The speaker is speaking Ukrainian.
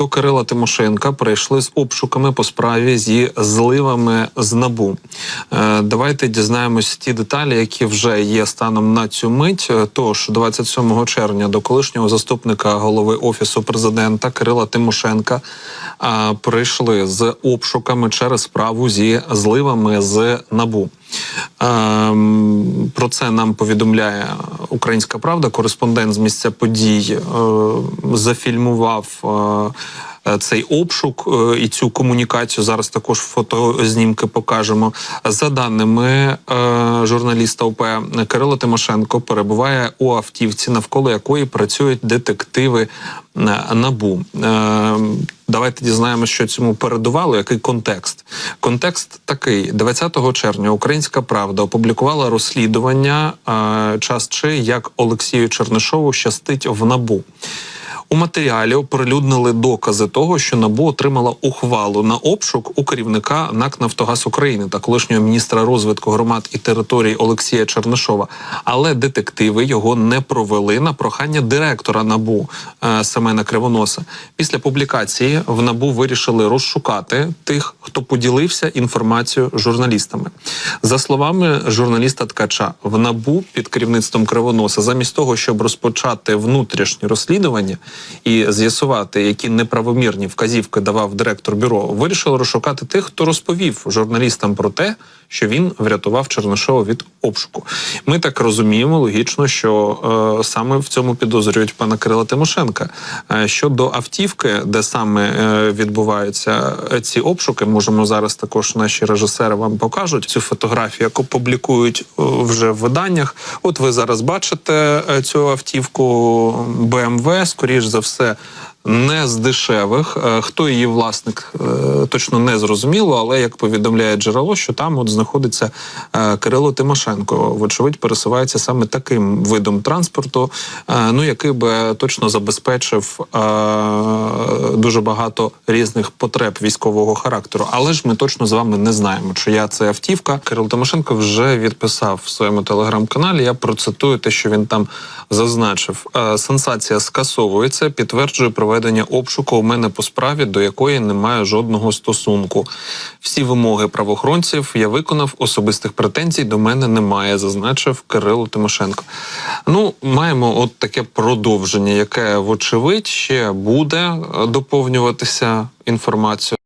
до Кирила Тимошенка прийшли з обшуками по справі зі зливами з набу. Е, Давайте дізнаємось ті деталі, які вже є станом на цю мить. Е, Тож 27 червня до колишнього заступника голови офісу президента Кирила Тимошенка прийшли з обшуками через справу зі зливами з набу. Ем, Про це нам повідомляє Українська Правда. Кореспондент з місця подій е, зафільмував. Е, Цей обшук е, і цю комунікацію зараз також фотознімки покажемо. За даними е, журналіста ОП Кирило Тимошенко перебуває у автівці, навколо якої працюють детективи набу. Давайте дізнаємося, що цьому передувало, який контекст. Контекст такий: 20 червня Українська Правда опублікувала розслідування час чи як Олексію Чернишову щастить в набу. У матеріалі оприлюднили докази того, що НАБУ отримала ухвалу на обшук у керівника НАК Нафтогаз України та колишнього міністра розвитку громад і територій Олексія Чернишова. Але детективи його не провели на прохання директора НАБУ е, Семена Кривоноса. Після публікації в НАБУ вирішили розшукати тих, хто поділився інформацією з журналістами. За словами журналіста Ткача, в НАБУ під керівництвом Кривоноса, замість того, щоб розпочати внутрішні розслідування і з'ясувати, які неправомірні вказівки давав директор бюро, вирішили розшукати тих, хто розповів журналістам про те, що він врятував Чернишова від обшуку. Ми так розуміємо логічно, що е, саме в цьому підозрюють пана Кирила Тимошенка. Е, щодо автівки, де саме е, відбуваються е, ці обшуки, можемо зараз також наші режисери вам покажуть цю фотографію, яку публікують е, вже в виданнях. От ви зараз бачите е, цю автівку BMW, скоріш за все. Не з дешевих, Е, хто її власник е, точно не зрозуміло, але як повідомляє джерело, що там от знаходиться е, Кирило Тимошенко. Вочевидь, пересувається саме таким видом транспорту, ну який би точно забезпечив дуже багато різних потреб військового характеру. Але ж ми точно з вами не знаємо, чия це автівка. Кирило Тимошенко вже відписав в своєму телеграм-каналі. Я процитую те, що він там зазначив. Сенсація скасовується, підтверджує проведення обшуку у мене по справі, до якої немає жодного стосунку. Всі вимоги правоохоронців я виконав, особистих претензій до мене немає, зазначив Кирило Тимошенко. Ну, маємо от таке продовження, яке, вочевидь, ще буде е, доповнюватися інформацією.